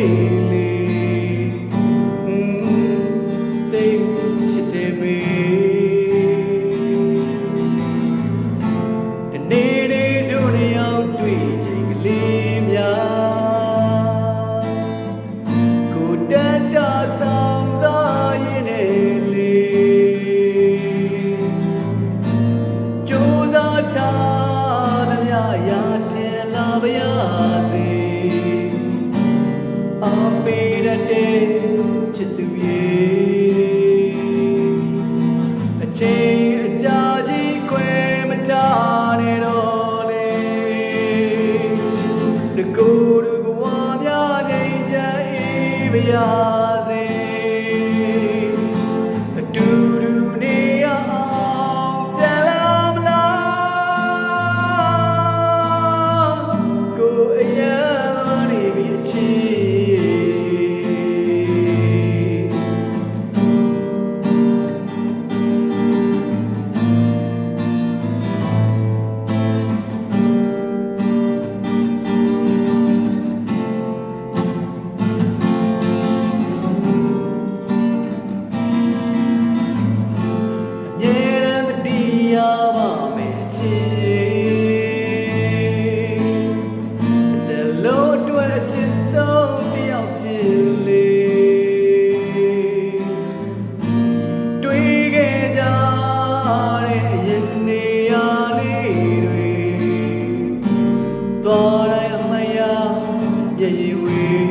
me. 对呀。 အချစ်ဆုံးတယောက်ဖြစ်လေတွေ့ခဲ့ကြတဲ့အရင်နေရာလေးတွေတော်တိုင်းအမယာရည်ဝေး